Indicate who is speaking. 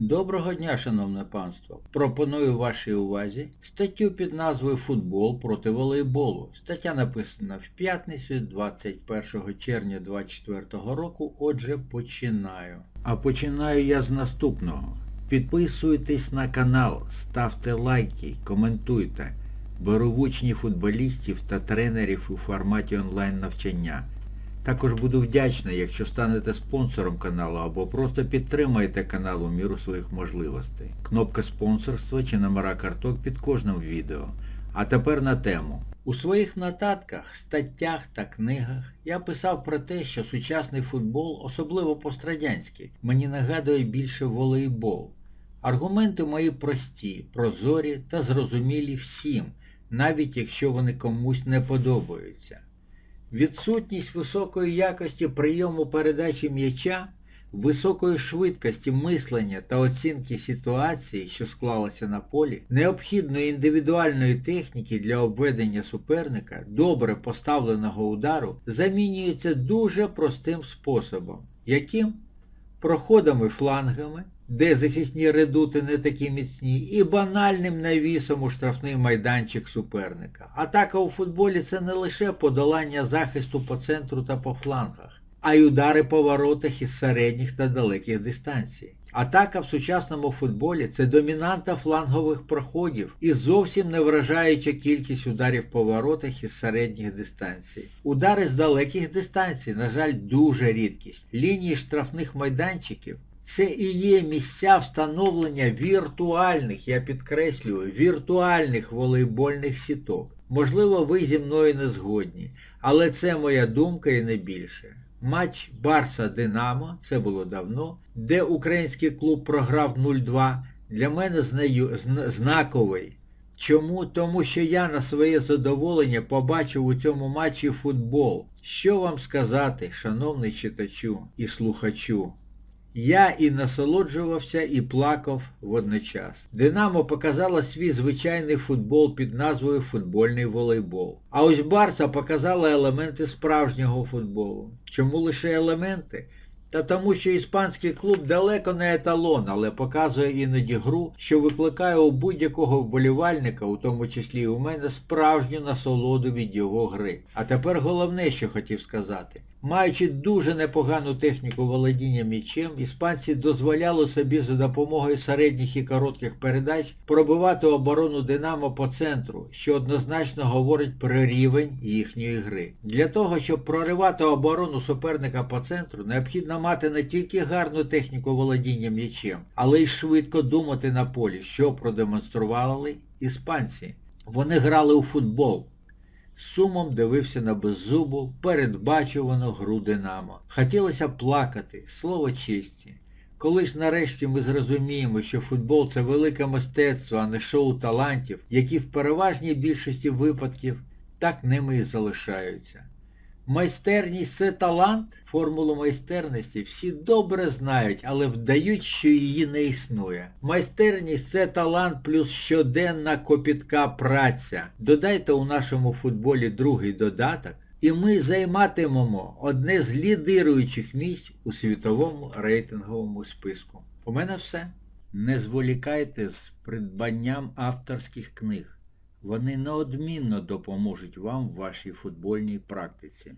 Speaker 1: Доброго дня, шановне панство! Пропоную вашій увазі статтю під назвою Футбол проти волейболу. Стаття написана в п'ятницю 21 червня 2024 року, отже починаю. А починаю я з наступного. Підписуйтесь на канал, ставте лайки, коментуйте. Беру в учні футболістів та тренерів у форматі онлайн навчання. Також буду вдячний, якщо станете спонсором каналу або просто підтримаєте канал у міру своїх можливостей. Кнопка спонсорства чи номера карток під кожним відео. А тепер на тему. У своїх нотатках, статтях та книгах я писав про те, що сучасний футбол, особливо пострадянський, мені нагадує більше волейбол. Аргументи мої прості, прозорі та зрозумілі всім, навіть якщо вони комусь не подобаються. Відсутність високої якості прийому передачі м'яча, високої швидкості мислення та оцінки ситуації, що склалася на полі, необхідної індивідуальної техніки для обведення суперника, добре поставленого удару, замінюється дуже простим способом. Яким? Проходами флангами, де захисні редути не такі міцні, і банальним навісом у штрафний майданчик суперника. Атака у футболі це не лише подолання захисту по центру та по флангах, а й удари по воротах із середніх та далеких дистанцій. Атака в сучасному футболі це домінанта флангових проходів і зовсім не вражаюча кількість ударів по воротах із середніх дистанцій. Удари з далеких дистанцій, на жаль, дуже рідкість. Лінії штрафних майданчиків це і є місця встановлення віртуальних, я підкреслюю, віртуальних волейбольних сіток. Можливо, ви зі мною не згодні, але це моя думка і не більше. Матч Барса Динамо, це було давно, де український клуб програв 0-2, для мене знаю, зна- знаковий. Чому? Тому що я на своє задоволення побачив у цьому матчі футбол. Що вам сказати, шановний читачу і слухачу? Я і насолоджувався, і плакав водночас. Динамо показала свій звичайний футбол під назвою футбольний волейбол. А ось Барса показала елементи справжнього футболу. Чому лише елементи? Та тому, що іспанський клуб далеко не еталон, але показує іноді гру, що викликає у будь-якого вболівальника, у тому числі і у мене, справжню насолоду від його гри. А тепер головне, що хотів сказати. Маючи дуже непогану техніку володіння м'ячем, іспанці дозволяли собі за допомогою середніх і коротких передач пробивати оборону Динамо по центру, що однозначно говорить про рівень їхньої гри. Для того, щоб проривати оборону суперника по центру, необхідно мати не тільки гарну техніку володіння м'ячем, але й швидко думати на полі, що продемонстрували іспанці. Вони грали у футбол. Сумом дивився на беззубу, передбачувану гру Динамо. Хотілося плакати, слово честі. Коли ж нарешті ми зрозуміємо, що футбол це велике мистецтво, а не шоу талантів, які в переважній більшості випадків так ними і залишаються. Майстерність це талант, формулу майстерності всі добре знають, але вдають, що її не існує. Майстерність це талант плюс щоденна копітка праця. Додайте у нашому футболі другий додаток, і ми займатимемо одне з лідируючих місць у світовому рейтинговому списку. У мене все. Не зволікайте з придбанням авторських книг. Вони неодмінно допоможуть вам в вашій футбольній практиці.